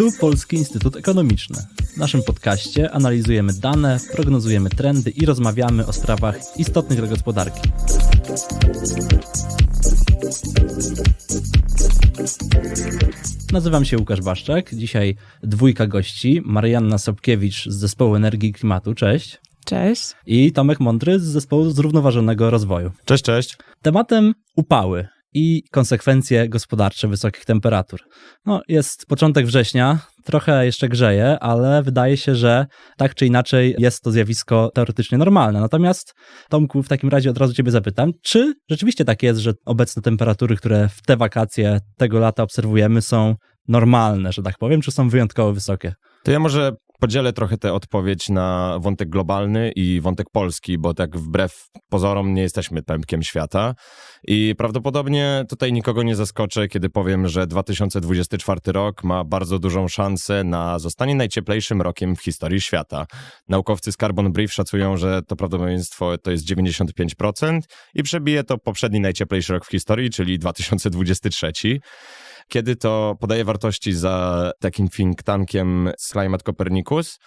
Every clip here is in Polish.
Tu Polski Instytut Ekonomiczny. W naszym podcaście analizujemy dane, prognozujemy trendy i rozmawiamy o sprawach istotnych dla gospodarki. Nazywam się Łukasz Baszczak. Dzisiaj dwójka gości. Marianna Sobkiewicz z Zespołu Energii i Klimatu. Cześć. Cześć. I Tomek Mądry z Zespołu Zrównoważonego Rozwoju. Cześć, cześć. Tematem upały i konsekwencje gospodarcze wysokich temperatur. No, jest początek września, trochę jeszcze grzeje, ale wydaje się, że tak czy inaczej jest to zjawisko teoretycznie normalne. Natomiast, Tomku, w takim razie od razu Ciebie zapytam, czy rzeczywiście tak jest, że obecne temperatury, które w te wakacje tego lata obserwujemy, są normalne, że tak powiem, czy są wyjątkowo wysokie? To ja może podzielę trochę tę odpowiedź na wątek globalny i wątek polski, bo tak wbrew pozorom nie jesteśmy pępkiem świata. I prawdopodobnie tutaj nikogo nie zaskoczę, kiedy powiem, że 2024 rok ma bardzo dużą szansę na zostanie najcieplejszym rokiem w historii świata. Naukowcy z Carbon Brief szacują, że to prawdopodobieństwo to jest 95% i przebije to poprzedni najcieplejszy rok w historii, czyli 2023 kiedy to podaje wartości za takim think tankiem z Climate Copernicus.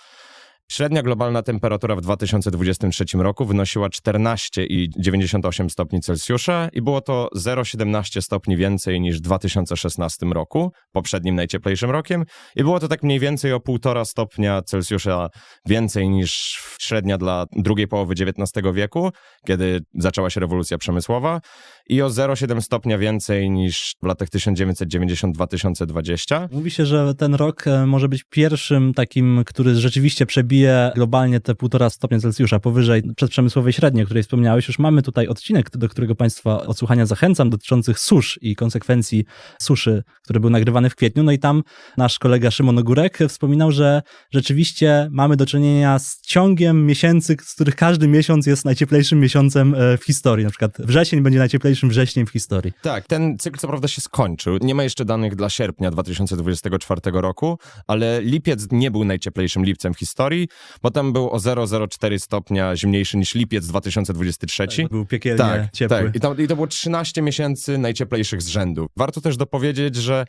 Średnia globalna temperatura w 2023 roku wynosiła 14,98 stopni Celsjusza i było to 0,17 stopni więcej niż w 2016 roku, poprzednim najcieplejszym rokiem, i było to tak mniej więcej o 1,5 stopnia Celsjusza więcej niż średnia dla drugiej połowy XIX wieku, kiedy zaczęła się rewolucja przemysłowa, i o 0,7 stopnia więcej niż w latach 1990-2020. Mówi się, że ten rok e, może być pierwszym takim, który rzeczywiście przebije globalnie te 1,5 stopnia Celsjusza powyżej przedprzemysłowej średniej, o której wspomniałeś. Już mamy tutaj odcinek, do którego Państwa odsłuchania zachęcam, dotyczących susz i konsekwencji suszy, który był nagrywany w kwietniu. No i tam nasz kolega Szymon Ogórek wspominał, że rzeczywiście mamy do czynienia z ciągiem miesięcy, z których każdy miesiąc jest najcieplejszym miesiącem e, w historii. Na przykład wrzesień będzie najcieplejszym wrześniem w historii. Tak, ten cykl co prawda się skończył. Nie ma jeszcze danych dla sierpnia 2024 roku, ale lipiec nie był najcieplejszym lipcem w historii, bo tam był o 0,04 stopnia zimniejszy niż lipiec 2023. Tak, był piekielnie tak, ciepły. Tak, I, tam, i to było 13 miesięcy najcieplejszych z rzędu. Warto też dopowiedzieć, że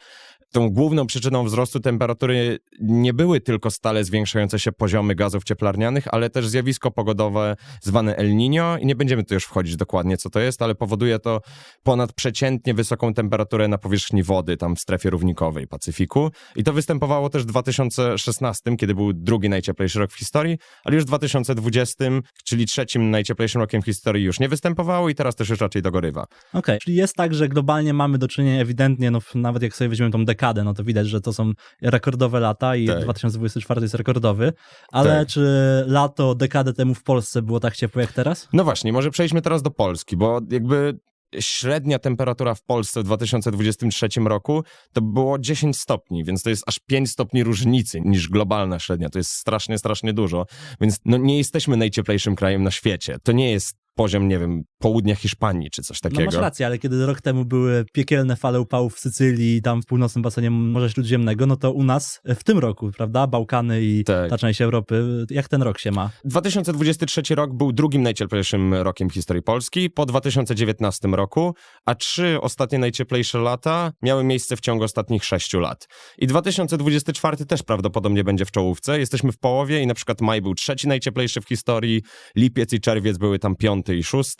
tą główną przyczyną wzrostu temperatury nie były tylko stale zwiększające się poziomy gazów cieplarnianych, ale też zjawisko pogodowe zwane El Niño i nie będziemy tu już wchodzić dokładnie co to jest, ale powoduje to ponadprzeciętnie wysoką temperaturę na powierzchni wody tam w strefie równikowej Pacyfiku i to występowało też w 2016, kiedy był drugi najcieplejszy rok w historii, ale już w 2020, czyli trzecim najcieplejszym rokiem w historii już nie występowało i teraz też już raczej dogorywa. Okej, okay. czyli jest tak, że globalnie mamy do czynienia ewidentnie, no nawet jak sobie weźmiemy tą dekadę, no to widać, że to są rekordowe lata i tak. 2024 jest rekordowy, ale tak. czy lato dekadę temu w Polsce było tak ciepłe jak teraz? No właśnie, może przejdźmy teraz do Polski, bo jakby średnia temperatura w Polsce w 2023 roku to było 10 stopni, więc to jest aż 5 stopni różnicy niż globalna średnia. To jest strasznie, strasznie dużo. Więc no, nie jesteśmy najcieplejszym krajem na świecie. To nie jest poziom, nie wiem, południa Hiszpanii czy coś takiego. No masz rację, ale kiedy rok temu były piekielne fale upałów w Sycylii, tam w północnym basenie Morza Śródziemnego, no to u nas e, w tym roku, prawda, Bałkany i tak. ta część Europy, e, jak ten rok się ma? 2023 rok był drugim najcieplejszym rokiem w historii Polski po 2019 roku, a trzy ostatnie najcieplejsze lata miały miejsce w ciągu ostatnich sześciu lat. I 2024 też prawdopodobnie będzie w czołówce. Jesteśmy w połowie i na przykład maj był trzeci najcieplejszy w historii, lipiec i czerwiec były tam piąte 5 i 6.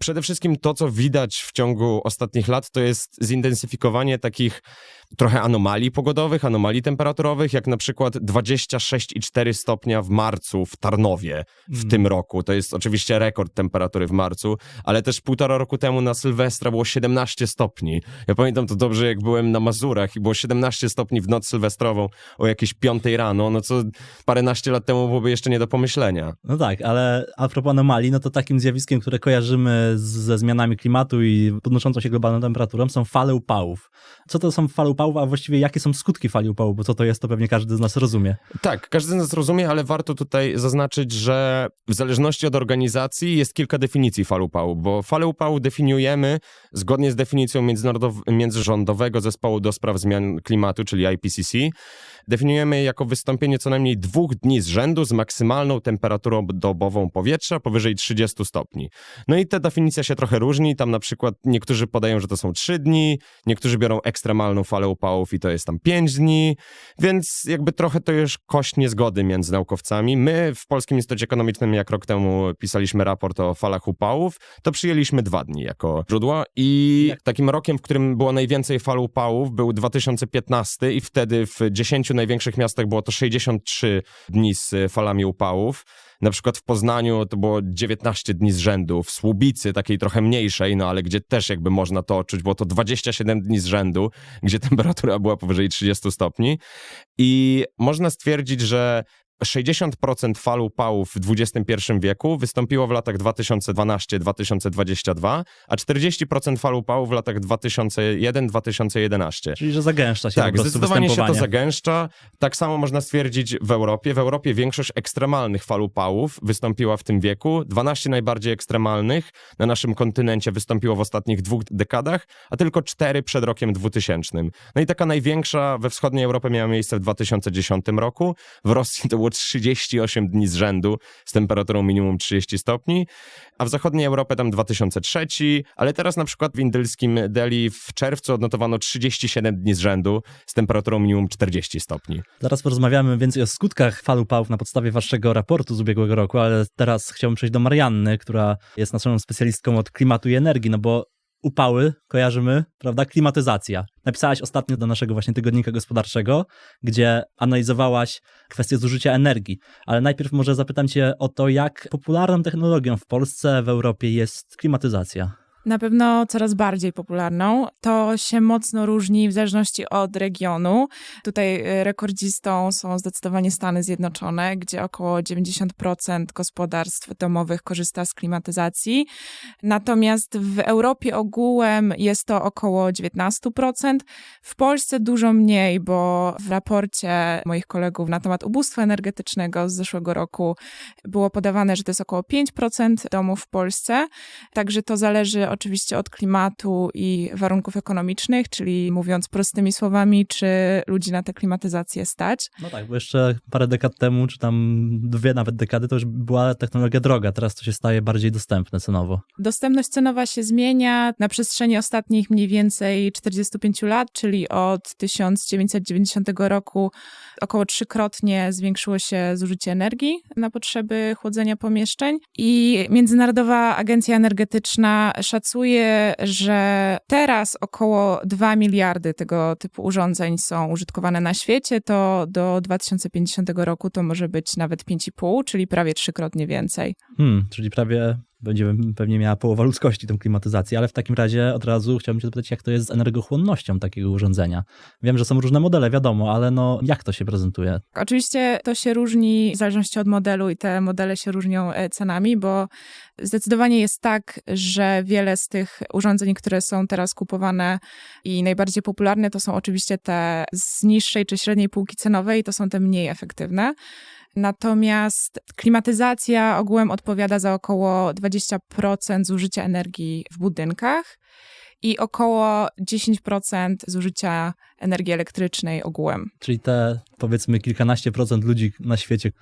Przede wszystkim to, co widać w ciągu ostatnich lat, to jest zintensyfikowanie takich trochę anomalii pogodowych, anomalii temperaturowych, jak na przykład 26,4 stopnia w marcu w Tarnowie w mm. tym roku. To jest oczywiście rekord temperatury w marcu, ale też półtora roku temu na Sylwestra było 17 stopni. Ja pamiętam to dobrze, jak byłem na Mazurach i było 17 stopni w noc sylwestrową o jakieś 5 rano, no co paręnaście lat temu byłoby jeszcze nie do pomyślenia. No tak, ale a propos anomalii, no to takim zjawiskiem, które kojarzymy ze zmianami klimatu i podnoszącą się globalną temperaturą są fale upałów. Co to są fale upałów, a właściwie jakie są skutki fali upału, bo co to jest, to pewnie każdy z nas rozumie. Tak, każdy z nas rozumie, ale warto tutaj zaznaczyć, że w zależności od organizacji jest kilka definicji fal upału, bo falę upału definiujemy zgodnie z definicją międzyrządowego zespołu do spraw zmian klimatu, czyli IPCC. Definiujemy je jako wystąpienie co najmniej dwóch dni z rzędu z maksymalną temperaturą dobową powietrza powyżej 30 stopni. No i ta definicja się trochę różni. Tam na przykład niektórzy podają, że to są trzy dni, niektórzy biorą ekstremalną falę upałów i to jest tam 5 dni, więc jakby trochę to już kość niezgody między naukowcami. My w Polskim Instytucie Ekonomicznym, jak rok temu pisaliśmy raport o falach upałów, to przyjęliśmy dwa dni jako źródło i takim rokiem, w którym było najwięcej fal upałów był 2015 i wtedy w 10 największych miastach było to 63 dni z falami upałów. Na przykład w Poznaniu to było 19 dni z rzędu, w Słubicy, takiej trochę mniejszej, no ale gdzie też jakby można to odczuć, było to 27 dni z rzędu, gdzie temperatura była powyżej 30 stopni. I można stwierdzić, że 60% fal upałów w XXI wieku wystąpiło w latach 2012-2022, a 40% fal upałów w latach 2001-2011. Czyli, że zagęszcza się Tak, zdecydowanie się to zagęszcza. Tak samo można stwierdzić w Europie. W Europie większość ekstremalnych fal upałów wystąpiła w tym wieku. 12 najbardziej ekstremalnych na naszym kontynencie wystąpiło w ostatnich dwóch dekadach, a tylko 4 przed rokiem 2000. No i taka największa we wschodniej Europie miała miejsce w 2010 roku. W Rosji to było 38 dni z rzędu z temperaturą minimum 30 stopni, a w zachodniej Europie tam 2003, ale teraz na przykład w indylskim Delhi w czerwcu odnotowano 37 dni z rzędu z temperaturą minimum 40 stopni. Zaraz porozmawiamy więcej o skutkach fal upałów na podstawie waszego raportu z ubiegłego roku, ale teraz chciałbym przejść do Marianny, która jest naszą specjalistką od klimatu i energii, no bo upały kojarzymy, prawda, klimatyzacja. Napisałaś ostatnio do naszego właśnie tygodnika gospodarczego, gdzie analizowałaś kwestię zużycia energii, ale najpierw może zapytam cię o to, jak popularną technologią w Polsce, w Europie jest klimatyzacja. Na pewno coraz bardziej popularną. To się mocno różni w zależności od regionu. Tutaj y, rekordzistą są zdecydowanie Stany Zjednoczone, gdzie około 90% gospodarstw domowych korzysta z klimatyzacji. Natomiast w Europie ogółem jest to około 19%. W Polsce dużo mniej, bo w raporcie moich kolegów na temat ubóstwa energetycznego z zeszłego roku było podawane, że to jest około 5% domów w Polsce. Także to zależy oczywiście od klimatu i warunków ekonomicznych, czyli mówiąc prostymi słowami, czy ludzi na tę klimatyzację stać. No tak, bo jeszcze parę dekad temu, czy tam dwie nawet dekady, to już była technologia droga, teraz to się staje bardziej dostępne cenowo. Dostępność cenowa się zmienia na przestrzeni ostatnich mniej więcej 45 lat, czyli od 1990 roku około trzykrotnie zwiększyło się zużycie energii na potrzeby chłodzenia pomieszczeń i Międzynarodowa Agencja Energetyczna szacuje, że teraz około 2 miliardy tego typu urządzeń są użytkowane na świecie, to do 2050 roku to może być nawet 5,5, czyli prawie trzykrotnie więcej. Hmm, czyli prawie będzie pewnie miała połowa ludzkości tą klimatyzację, ale w takim razie od razu chciałbym cię zapytać, jak to jest z energochłonnością takiego urządzenia. Wiem, że są różne modele, wiadomo, ale no jak to się prezentuje? Oczywiście to się różni w zależności od modelu i te modele się różnią e, cenami, bo zdecydowanie jest tak, że wiele z tych urządzeń, które są teraz kupowane i najbardziej popularne, to są oczywiście te z niższej czy średniej półki cenowej, to są te mniej efektywne. Natomiast klimatyzacja ogółem odpowiada za około 20% zużycia energii w budynkach i około 10% zużycia energii elektrycznej ogółem. Czyli te powiedzmy kilkanaście procent ludzi na świecie,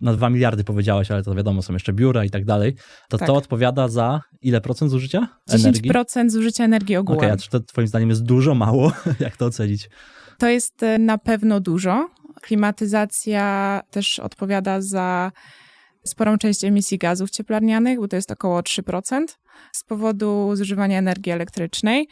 na 2 miliardy powiedziałaś, ale to wiadomo, są jeszcze biura i tak dalej, to Tak. to odpowiada za ile procent zużycia energii? 10% zużycia energii ogółem. Okej, a czy to twoim zdaniem jest dużo, mało? jak to ocenić? To jest e, na pewno dużo. Klimatyzacja też odpowiada za sporą część emisji gazów cieplarnianych, bo to jest około 3% z powodu zużywania energii elektrycznej.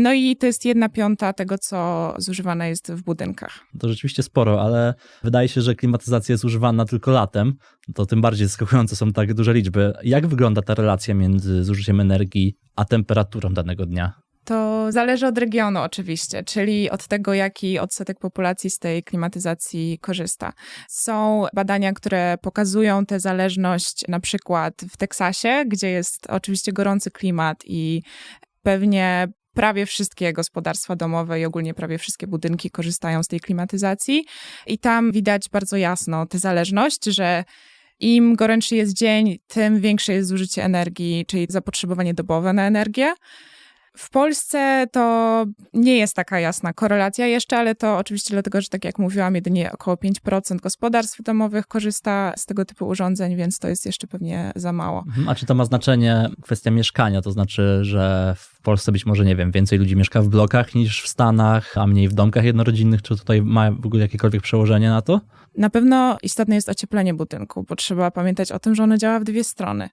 No i to jest jedna piąta tego, co zużywane jest w budynkach. To rzeczywiście sporo, ale wydaje się, że klimatyzacja jest używana tylko latem. To tym bardziej zaskakujące są tak duże liczby. Jak wygląda ta relacja między zużyciem energii a temperaturą danego dnia? To zależy od regionu oczywiście, czyli od tego, jaki odsetek populacji z tej klimatyzacji korzysta. Są badania, które pokazują tę zależność na przykład w Teksasie, gdzie jest oczywiście gorący klimat i pewnie prawie wszystkie gospodarstwa domowe i ogólnie prawie wszystkie budynki korzystają z tej klimatyzacji i tam widać bardzo jasno tę zależność, że im gorętszy jest dzień, tym większe jest zużycie energii, czyli zapotrzebowanie dobowe na energię. W Polsce to nie jest taka jasna korelacja jeszcze, ale to oczywiście dlatego, że tak jak mówiłam, jedynie około 5% gospodarstw domowych korzysta z tego typu urządzeń, więc to jest jeszcze pewnie za mało. Mhm, A czy to ma znaczenie kwestia mieszkania? To znaczy, że w Polsce być może, nie wiem, więcej ludzi mieszka w blokach niż w Stanach, a mniej w domkach jednorodzinnych? Czy tutaj ma w ogóle jakiekolwiek przełożenie na to? Na pewno istotne jest ocieplenie budynku, bo trzeba pamiętać o tym, że ono działa w dwie strony.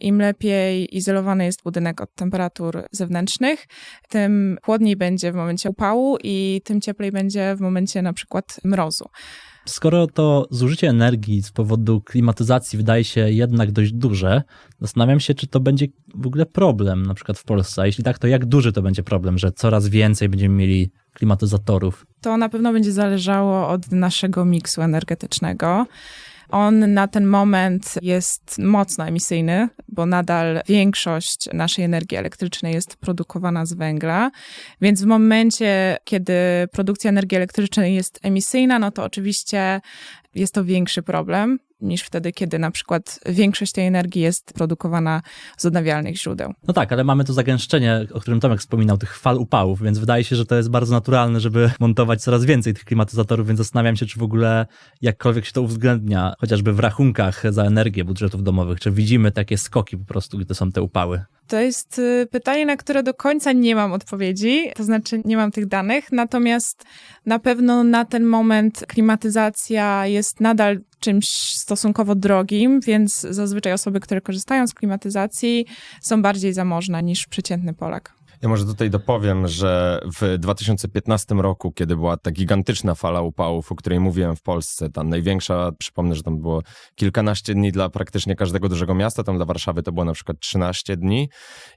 Im lepiej izolowany jest budynek od temperatur zewnętrznych, tym chłodniej będzie w momencie upału i tym cieplej będzie w momencie na przykład mrozu. Skoro to zużycie energii z powodu klimatyzacji wydaje się jednak dość duże, zastanawiam się, czy to będzie w ogóle problem na przykład w Polsce. A jeśli tak, to jak duży to będzie problem, że coraz więcej będziemy mieli klimatyzatorów? To na pewno będzie zależało od naszego miksu energetycznego. On na ten moment jest mocno emisyjny, bo nadal większość naszej energii elektrycznej jest produkowana z węgla. Więc w momencie, kiedy produkcja energii elektrycznej jest emisyjna, no to oczywiście jest to większy problem niż wtedy, kiedy na przykład większość tej energii jest produkowana z odnawialnych źródeł. No tak, ale mamy to zagęszczenie, o którym Tomek wspominał, tych fal upałów, więc wydaje się, że to jest bardzo naturalne, żeby montować coraz więcej tych klimatyzatorów, więc zastanawiam się, czy w ogóle jakkolwiek się to uwzględnia, chociażby w rachunkach za energię budżetów domowych, czy widzimy takie skoki po prostu, gdy są te upały. To jest y, pytanie, na które do końca nie mam odpowiedzi, to znaczy nie mam tych danych, natomiast na pewno na ten moment klimatyzacja jest nadal czymś stosunkowo drogim, więc zazwyczaj osoby, które korzystają z klimatyzacji są bardziej zamożne niż przeciętny Polak. Ja może tutaj dopowiem, że w 2015 roku, kiedy była ta gigantyczna fala upałów, o której mówiłem w Polsce, ta największa, przypomnę, że tam było kilkanaście dni dla praktycznie każdego dużego miasta, tam dla Warszawy to było na przykład 13 dni.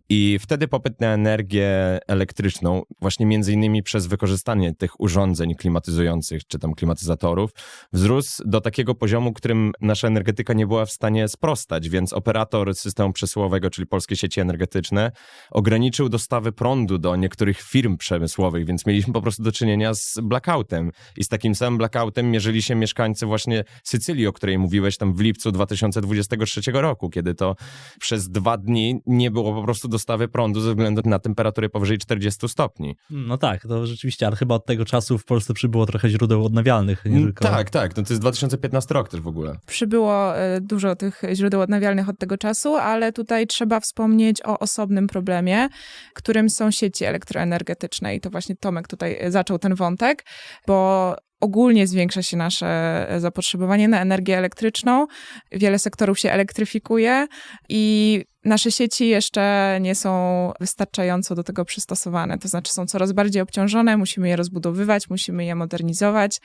I wtedy popyt na energię elektryczną, właśnie między innymi przez wykorzystanie tych urządzeń klimatyzujących, czy tam klimatyzatorów, wzrósł do takiego poziomu, którym nasza energetyka nie była w stanie sprostać, więc operator systemu przesyłowego, czyli Polskie Sieci Energetyczne, ograniczył dostawy prądu do niektórych firm przemysłowych, więc mieliśmy po prostu do czynienia z blackoutem. I z takim samym blackoutem mierzyli się mieszkańcy właśnie Sycylii, o której mówiłeś tam w lipcu 2023 roku, kiedy to przez dwa dni nie było po prostu dostawy prądu ze względu na temperaturę powyżej 40 stopni. No tak, to rzeczywiście, ale chyba od tego czasu w Polsce przybyło trochę źródeł odnawialnych, nie tylko... Tak, tak, no to jest 2015 rok też w ogóle. Przybyło y, dużo tych źródeł odnawialnych od tego czasu, ale tutaj trzeba wspomnieć o osobnym problemie, którym są sieci elektroenergetyczne i to właśnie Tomek tutaj zaczął ten wątek, bo ogólnie zwiększa się nasze zapotrzebowanie na energię elektryczną. Wiele sektorów się elektryfikuje i nasze sieci jeszcze nie są wystarczająco do tego przystosowane. To znaczy są coraz bardziej obciążone, musimy je rozbudowywać, musimy je modernizować.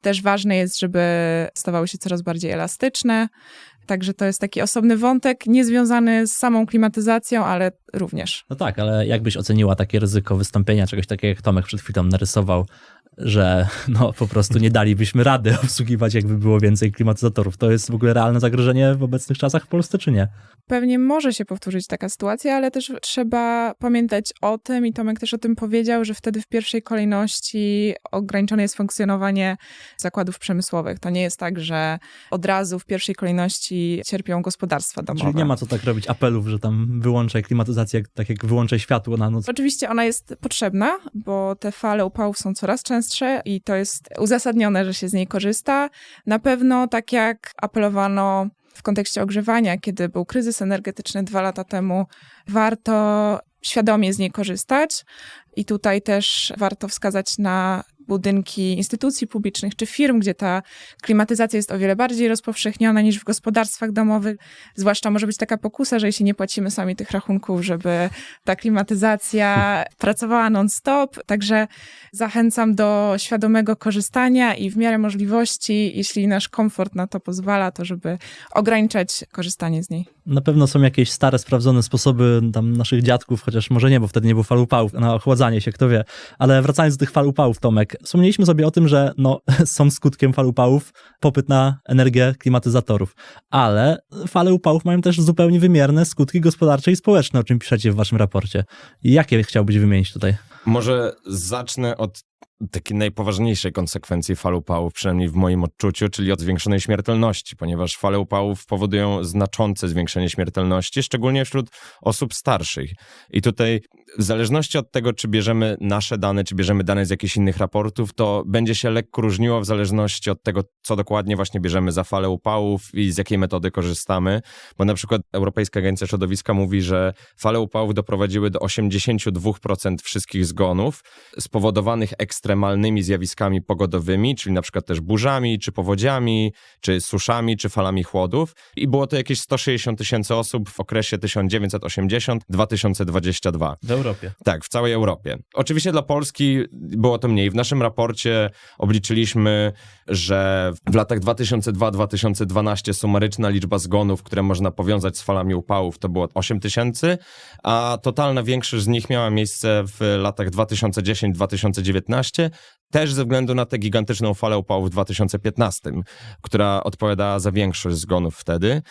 Też ważne jest, żeby stawały się coraz bardziej elastyczne. Także to jest taki osobny wątek, niezwiązany z samą klimatyzacją, ale również. No tak, ale jakbyś oceniła takie ryzyko wystąpienia czegoś takiego, jak Tomek przed chwilą narysował, że no po prostu nie dalibyśmy rady obsługiwać, jakby było więcej klimatyzatorów. To jest w ogóle realne zagrożenie w obecnych czasach w Polsce, czy nie? Pewnie może się powtórzyć taka sytuacja, ale też trzeba pamiętać o tym, i Tomek też o tym powiedział, że wtedy w pierwszej kolejności ograniczone jest funkcjonowanie zakładów przemysłowych. To nie jest tak, że od razu w pierwszej kolejności cierpią gospodarstwa domowe. Czyli nie ma co tak robić apelów, że tam wyłączaj klimatyzację, tak jak wyłączaj światło na noc. Oczywiście ona jest potrzebna, bo te fale upałów są coraz częstsze i to jest uzasadnione, że się z niej korzysta. Na pewno, tak jak apelowano w kontekście ogrzewania, kiedy był kryzys energetyczny dwa lata temu, warto świadomie z niej korzystać. I tutaj też warto wskazać na budynki instytucji publicznych czy firm, gdzie ta klimatyzacja jest o wiele bardziej rozpowszechniona niż w gospodarstwach domowych. Zwłaszcza może być taka pokusa, że jeśli nie płacimy sami tych rachunków, żeby ta klimatyzacja pracowała non-stop. Także zachęcam do świadomego korzystania i w miarę możliwości, jeśli nasz komfort na to pozwala, to żeby ograniczać korzystanie z niej. Na pewno są jakieś stare, sprawdzone sposoby tam naszych dziadków, chociaż może nie, bo wtedy nie było fal upałów, na ochładzanie się, kto wie. Ale wracając do tych fal upałów, Tomek, wspomnieliśmy sobie o tym, że no, są skutkiem fal upałów popyt na energię klimatyzatorów, ale fale upałów mają też zupełnie wymierne skutki gospodarcze i społeczne, o czym piszecie w waszym raporcie. Jakie chciałbyś wymienić tutaj? Może zacznę od takiej najpoważniejszej konsekwencji fal upałów, przynajmniej w moim odczuciu, czyli od zwiększonej śmiertelności, ponieważ fale upałów powodują znaczące zwiększenie śmiertelności, szczególnie wśród osób starszych. I tutaj w zależności od tego, czy bierzemy nasze dane, czy bierzemy dane z jakichś innych raportów, to będzie się lekko różniło w zależności od tego, co dokładnie właśnie bierzemy za falę upałów i z jakiej metody korzystamy. Bo na przykład Europejska Agencja Środowiska mówi, że fale upałów doprowadziły do 82% wszystkich zgonów spowodowanych ekstremalnymi zjawiskami pogodowymi, czyli na przykład też burzami, czy powodziami, czy suszami, czy falami chłodów. I było to jakieś 160 tysięcy osób w okresie 1980-2022. W Europie. Tak, w całej Europie. Oczywiście dla Polski było to mniej. W naszym raporcie obliczyliśmy, że w latach 2002-2012 sumaryczna liczba zgonów, które można powiązać z falami upałów, to było 8 tysięcy, a totalna większość z nich miała miejsce w latach 2010-2019, też ze względu na tę gigantyczną falę upałów w 2015, która odpowiadała za większość zgonów wtedy.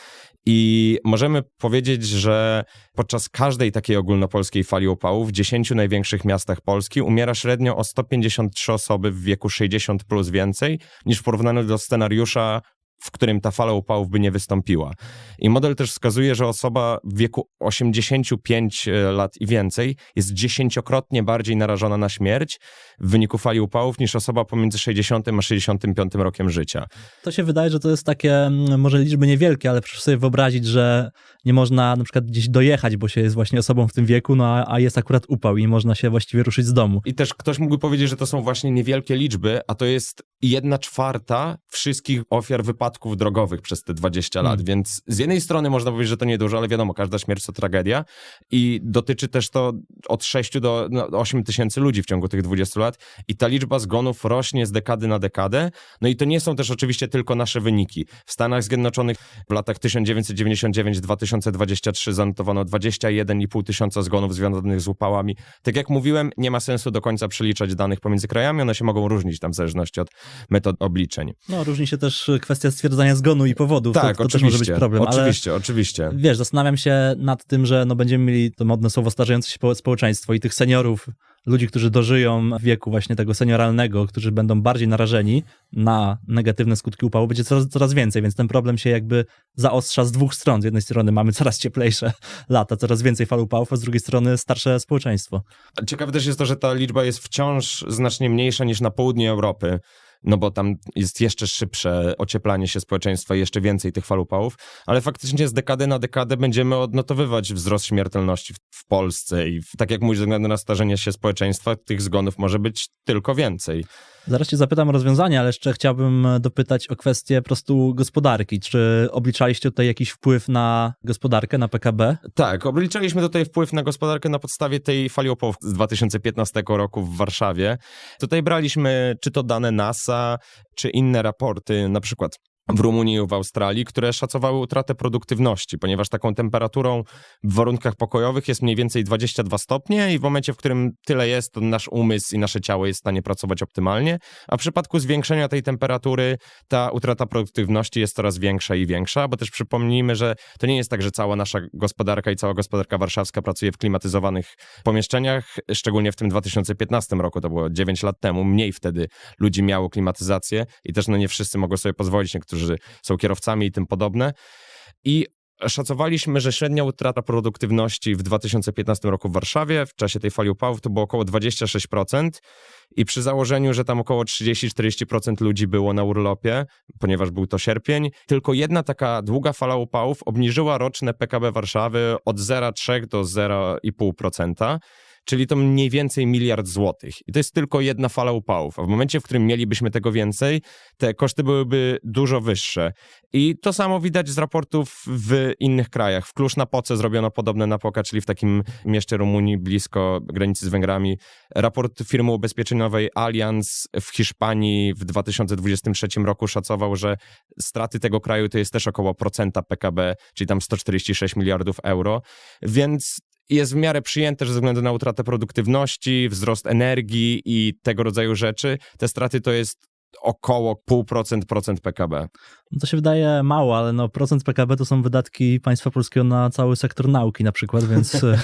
I możemy powiedzieć, że podczas każdej takiej ogólnopolskiej fali upałów w 10 największych miastach Polski umiera średnio o 153 osoby w wieku 60 plus więcej, niż w porównaniu do scenariusza, w którym ta fala upałów by nie wystąpiła. I model też wskazuje, że osoba w wieku 85 lat i więcej jest dziesięciokrotnie bardziej narażona na śmierć w wyniku fali upałów niż osoba pomiędzy 60 a 65 rokiem życia. To się wydaje, że to jest takie, mm, może liczby niewielkie, ale proszę sobie wyobrazić, że nie można na przykład gdzieś dojechać, bo się jest właśnie osobą w tym wieku, no a, a jest akurat upał i można się właściwie ruszyć z domu. I też ktoś mógłby powiedzieć, że to są właśnie niewielkie liczby, a to jest jedna czwarta wszystkich ofiar wypadków drogowych przez te 20 lat. Hmm. Więc z jednej strony można powiedzieć, że to niedużo, ale wiadomo, każda śmierć to tragedia i dotyczy też to od 6 do no, 8 tysięcy ludzi w ciągu tych 20 lat i ta liczba zgonów rośnie z dekady na dekadę. No i to nie są też oczywiście tylko nasze wyniki. W Stanach Zjednoczonych w latach 1999-2023 zanotowano 21,5 tysiąca zgonów związanych z upałami. Tak jak mówiłem, nie ma sensu do końca przeliczać danych pomiędzy krajami, one się mogą różnić tam w zależności od metod obliczeń. No, różni się też kwestia stwierdzania zgonu i powodów. Tak, to, to oczywiście. też może być problem. ale- Oczywiście, oczywiście. Wiesz, zastanawiam się nad tym, że no będziemy mieli to modne słowo starzejące się po- społeczeństwo i tych seniorów, ludzi, którzy dożyją wieku właśnie tego senioralnego, którzy będą bardziej narażeni na negatywne skutki upału, będzie coraz, coraz więcej, więc ten problem się jakby zaostrza z dwóch stron. Z jednej strony mamy coraz cieplejsze lata, coraz więcej fal upałów, a z drugiej strony starsze społeczeństwo. Ciekawe też jest to, że ta liczba jest wciąż znacznie mniejsza niż na południu Europy. No bo tam jest jeszcze szybsze ocieplanie się społeczeństwa i jeszcze więcej tych fal upałów, ale faktycznie z dekady na dekadę będziemy odnotowywać wzrost śmiertelności w, w Polsce i w, tak jak mówisz, ze względu na starzenie się społeczeństwa, tych zgonów może być tylko więcej. Zaraz cię zapytam o rozwiązanie, ale jeszcze chciałbym dopytać o kwestię prostu gospodarki. Czy obliczaliście tutaj jakiś wpływ na gospodarkę, na PKB? Tak, obliczyliśmy tutaj wpływ na gospodarkę na podstawie tej fali upałów z 2015 roku w Warszawie. Tutaj braliśmy czy to dane NASA, czy inne raporty, na przykład w Rumunii i w Australii, które szacowały utratę produktywności, ponieważ taką temperaturą w warunkach pokojowych jest mniej więcej 22 stopnie i w momencie, w którym tyle jest, to nasz umysł i nasze ciało jest w stanie pracować optymalnie, a w przypadku zwiększenia tej temperatury ta utrata produktywności jest coraz większa i większa, bo też przypomnijmy, że to nie jest tak, że cała nasza gospodarka i cała gospodarka warszawska pracuje w klimatyzowanych pomieszczeniach, szczególnie w tym 2015 roku, to było 9 lat temu, mniej wtedy ludzi miało klimatyzację i też no nie wszyscy mogą sobie pozwolić, niektórzy są kierowcami i tym podobne. I szacowaliśmy, że średnia utrata produktywności w 2015 roku w Warszawie w czasie tej fali upałów to było około 26% i przy założeniu, że tam około 30-40% ludzi było na urlopie, ponieważ był to sierpień, tylko jedna taka długa fala upałów obniżyła roczne PKB Warszawy od 0,3 do 0,5% czyli to mniej więcej miliard złotych. I to jest tylko jedna fala upałów. A w momencie, w którym mielibyśmy tego więcej, te koszty byłyby dużo wyższe. I to samo widać z raportów w innych krajach. W Cluj-Napoce zrobiono podobne napoka, czyli w takim mieście Rumunii blisko granicy z Węgrami. Raport firmy ubezpieczeniowej Allianz w Hiszpanii w 2023 roku szacował, że straty tego kraju to jest też około procenta PKB, czyli tam 146 miliardów euro. Więc jest w miarę przyjęte, że ze względu na utratę produktywności, wzrost energii i tego rodzaju rzeczy, te straty to jest około pół procent, procent PKB. No to się wydaje mało, ale no procent PKB to są wydatki państwa polskiego na cały sektor nauki na przykład, więc e,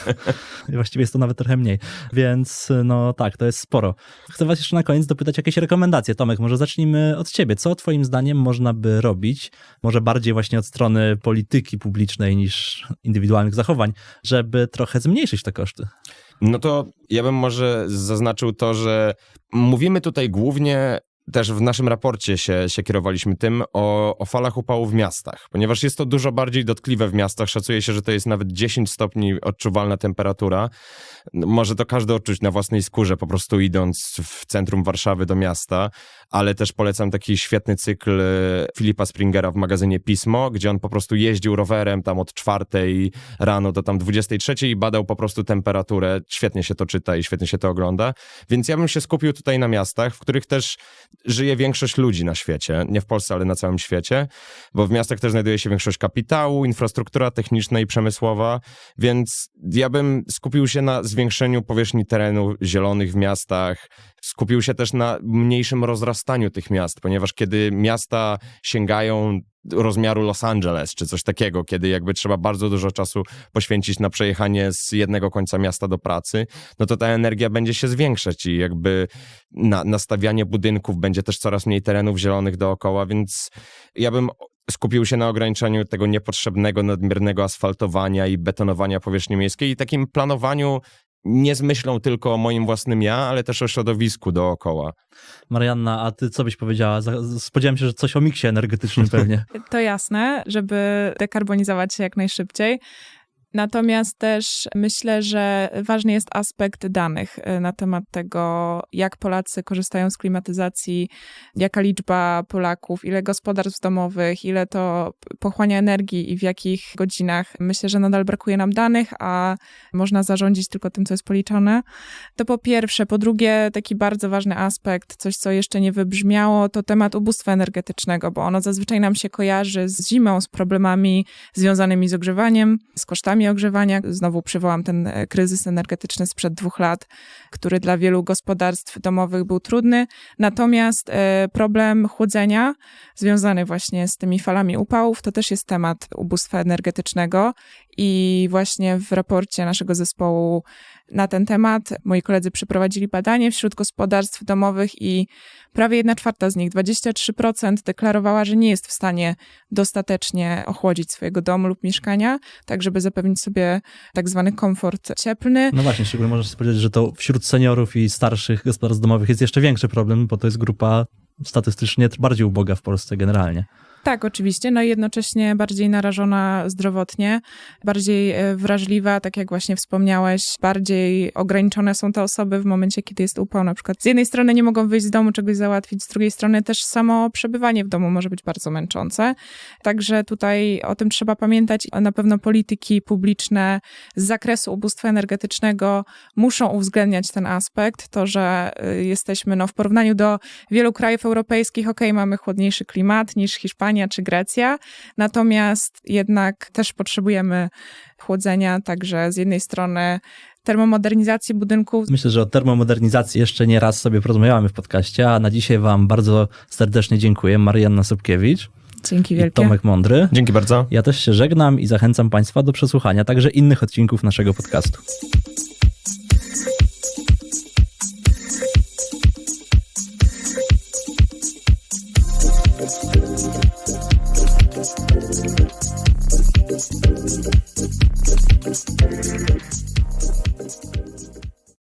właściwie jest to nawet trochę mniej. Więc e, no tak, to jest sporo. Chcę was jeszcze na koniec dopytać jakieś rekomendacje. Tomek, może zacznijmy od ciebie. Co twoim zdaniem można by robić, może bardziej właśnie od strony polityki publicznej niż indywidualnych zachowań, żeby trochę zmniejszyć te koszty? No to ja bym może zaznaczył to, że mówimy tutaj głównie też w naszym raporcie się, się kierowaliśmy tym o, o falach upału w miastach, ponieważ jest to dużo bardziej dotkliwe w miastach. Szacuje się, że to jest nawet 10 stopni odczuwalna temperatura. Może to każdy odczuć na własnej skórze, po prostu idąc w centrum Warszawy do miasta, ale też polecam taki świetny cykl e, Filipa Springera w magazynie Pismo, gdzie on po prostu jeździł rowerem tam od czwartej rano do tam 23 i badał po prostu temperaturę. Świetnie się to czyta i świetnie się to ogląda. Więc ja bym się skupił tutaj na miastach, w których też żyje większość ludzi na świecie. Nie w Polsce, ale na całym świecie, bo w miastach też znajduje się większość kapitału, infrastruktura techniczna i przemysłowa, więc ja bym skupił się na zwiększeniu powierzchni terenu zielonych w miastach, skupił się też na mniejszym rozrastaniu tych miast, ponieważ kiedy miasta sięgają rozmiaru Los Angeles czy coś takiego, kiedy jakby trzeba bardzo dużo czasu poświęcić na przejechanie z jednego końca miasta do pracy, no to ta energia będzie się zwiększać i jakby na, nastawianie budynków będzie też coraz mniej terenów zielonych dookoła, więc ja bym skupił się na ograniczeniu tego niepotrzebnego, nadmiernego asfaltowania i betonowania powierzchni miejskiej i takim planowaniu nie z myślą tylko o moim własnym ja, ale też o środowisku dookoła. Marianna, a ty co byś powiedziała? Spodziewałem się, że coś o miksie energetycznym pewnie. To jasne, żeby dekarbonizować się jak najszybciej. Natomiast też myślę, że ważny jest aspekt danych y, na temat tego, jak Polacy korzystają z klimatyzacji, jaka liczba Polaków, ile gospodarstw domowych, ile to pochłania energii i w jakich godzinach. Myślę, że nadal brakuje nam danych, a można zarządzić tylko tym, co jest policzone. To po pierwsze. Po drugie, taki bardzo ważny aspekt, coś, co jeszcze nie wybrzmiało, to temat ubóstwa energetycznego, bo ono zazwyczaj nam się kojarzy z zimą, z problemami związanymi z ogrzewaniem, z kosztami ogrzewania. Znowu przywołam ten e, kryzys energetyczny sprzed dwóch lat, który dla wielu gospodarstw domowych był trudny. Natomiast e, problem chłodzenia związany właśnie z tymi falami upałów, to też jest temat ubóstwa energetycznego i właśnie w raporcie naszego zespołu na ten temat moi koledzy przeprowadzili badanie wśród gospodarstw domowych i prawie 1 czwarta z nich, 23% deklarowała, że nie jest w stanie dostatecznie ochłodzić swojego domu lub mieszkania, tak żeby zapewnić sobie tak zwany komfort cieplny. No właśnie, szczególnie można sobie powiedzieć, że to wśród seniorów i starszych gospodarstw domowych jest jeszcze większy problem, bo to jest grupa statystycznie bardziej uboga w Polsce generalnie. Tak, oczywiście, no i jednocześnie bardziej narażona zdrowotnie, bardziej e, wrażliwa, tak jak właśnie wspomniałeś, bardziej ograniczone są te osoby w momencie, kiedy jest upał. Na przykład z jednej strony nie mogą wyjść z domu, czegoś załatwić, z drugiej strony też samo przebywanie w domu może być bardzo męczące. Także tutaj o tym trzeba pamiętać. Na pewno polityki publiczne z zakresu ubóstwa energetycznego muszą uwzględniać ten aspekt, to, że y, jesteśmy no, w porównaniu do wielu krajów europejskich, okej, mamy chłodniejszy klimat niż Hiszpania czy Grecja, natomiast jednak też potrzebujemy chłodzenia, także z jednej strony termomodernizacji budynków, Myślę, że o termomodernizacji jeszcze nie raz sobie porozmawiamy w podcaście, a na dzisiaj wam bardzo serdecznie dziękuję. Marianna Sobkiewicz dzięki i wielkie. Tomek Mądry. Dzięki bardzo. Ja też się żegnam i zachęcam Państwa do przesłuchania także innych odcinków naszego podcastu.